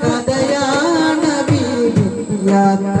കഥയാണ് യാത്ര